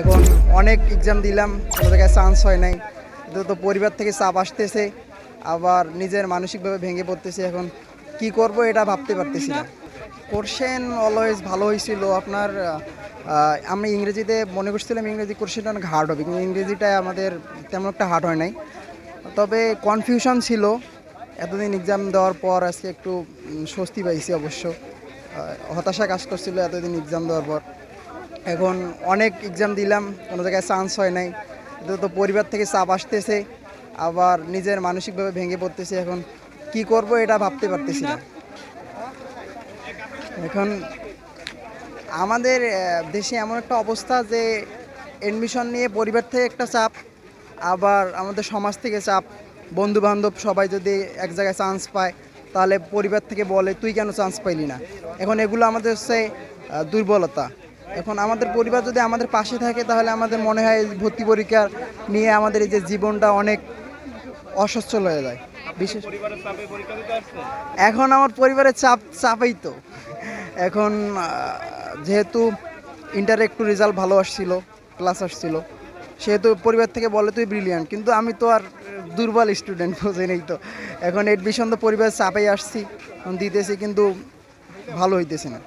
এখন অনেক এক্সাম দিলাম, কোনো জায়গায় চান্স হয় নাই। তো পরিবার থেকে চাপ আসতেছে, আবার নিজের মানসিকভাবে ভেঙে পড়তেছে এখন। কি করব এটা ভাবতে পারতেছি না। কোর্সেন অলওয়েজ ভালো হয়েছিল। আপনার আমি ইংরেজিতে মনে করছিলাম ইংরেজি কোর্সেনটা অনেক হার্ড হবে, কিন্তু ইংরেজিটা আমাদের তেমন একটা হার্ড হয় নাই। তবে কনফিউশন ছিল। এতদিন এক্সাম দেওয়ার পর আজকে একটু স্বস্তি পাইছি অবশ্য। হতাশা কাজ করছিল এতদিন এক্সাম দেওয়ার পর। এখন অনেক এক্সাম দিলাম, কোনো জায়গায় চান্স হয় নাই। তো পরিবার থেকে চাপ আসতেছে, আবার নিজের মানসিকভাবে ভেঙে পড়তেছে এখন। কি করব এটা ভাবতে পারতেছি না। এখন আমাদের দেশে এমন একটা অবস্থা যে এডমিশন নিয়ে পরিবার থেকে একটা চাপ, আবার আমাদের সমাজ থেকে চাপ। বন্ধু বান্ধব সবাই যদি এক জায়গায় চান্স পায়, তাহলে পরিবার থেকে বলে, তুই কেন চান্স পাইলি না? এখন এগুলো আমাদের হচ্ছে দুর্বলতা। এখন আমাদের পরিবার যদি আমাদের পাশে থাকে, তাহলে আমাদের মনে হয় ভর্তি পরীক্ষা নিয়ে আমাদের এই যে জীবনটা অনেক অসচ্ছল হয়ে যায়। বিশেষ এখন আমার পরিবারের চাপ, চাপেই তো। এখন যেহেতু ইন্টারে একটু রেজাল্ট ভালো আসছিল ক্লাস আসছিল। সেহেতু পরিবার থেকে বলে তুই ব্রিলিয়ান্ট কিন্তু আমি তো আর দুর্বল স্টুডেন্ট বোঝে নেই তো। এখন এডমিশন তো পরিবার চাপেই আসছি দিতেছি, কিন্তু ভালো হইতেছে না।